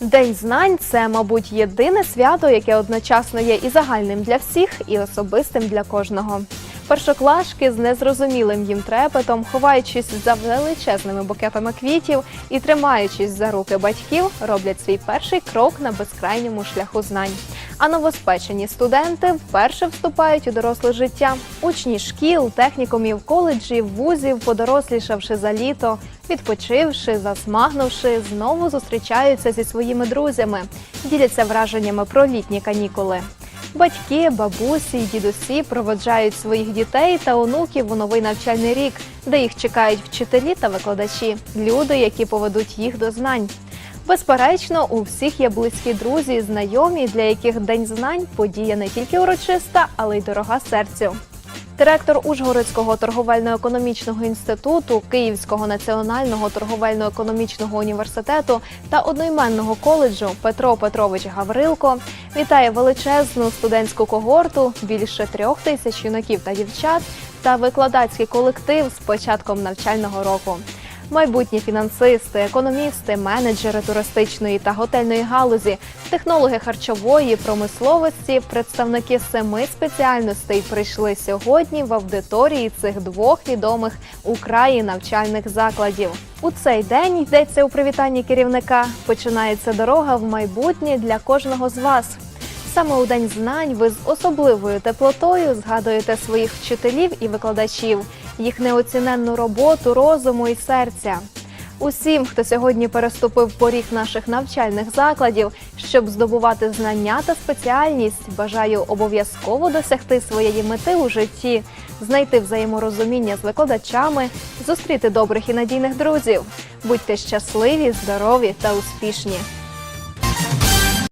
День знань це, мабуть, єдине свято, яке одночасно є і загальним для всіх, і особистим для кожного. Першоклашки з незрозумілим їм трепетом, ховаючись за величезними букетами квітів і тримаючись за руки батьків, роблять свій перший крок на безкрайньому шляху знань. А новоспечені студенти вперше вступають у доросле життя. Учні шкіл, технікумів, коледжів, вузів, подорослішавши за літо, відпочивши, засмагнувши, знову зустрічаються зі своїми друзями, діляться враженнями про літні канікули. Батьки, бабусі й дідусі проводжають своїх дітей та онуків у новий навчальний рік, де їх чекають вчителі та викладачі, люди, які поведуть їх до знань. Безперечно, у всіх є близькі друзі, знайомі, для яких День знань подія не тільки урочиста, але й дорога серцю. Директор Ужгородського торговельно-економічного інституту, Київського національного торговельно-економічного університету та одноіменного коледжу Петро Петрович Гаврилко вітає величезну студентську когорту більше трьох тисяч юнаків та дівчат та викладацький колектив з початком навчального року. Майбутні фінансисти, економісти, менеджери туристичної та готельної галузі, технологи харчової промисловості, представники семи спеціальностей прийшли сьогодні в аудиторії цих двох відомих у навчальних закладів. У цей день йдеться у привітанні керівника. Починається дорога в майбутнє для кожного з вас. Саме у день знань ви з особливою теплотою згадуєте своїх вчителів і викладачів, їх неоціненну роботу, розуму і серця. Усім, хто сьогодні переступив поріг наших навчальних закладів, щоб здобувати знання та спеціальність, бажаю обов'язково досягти своєї мети у житті, знайти взаєморозуміння з викладачами, зустріти добрих і надійних друзів. Будьте щасливі, здорові та успішні.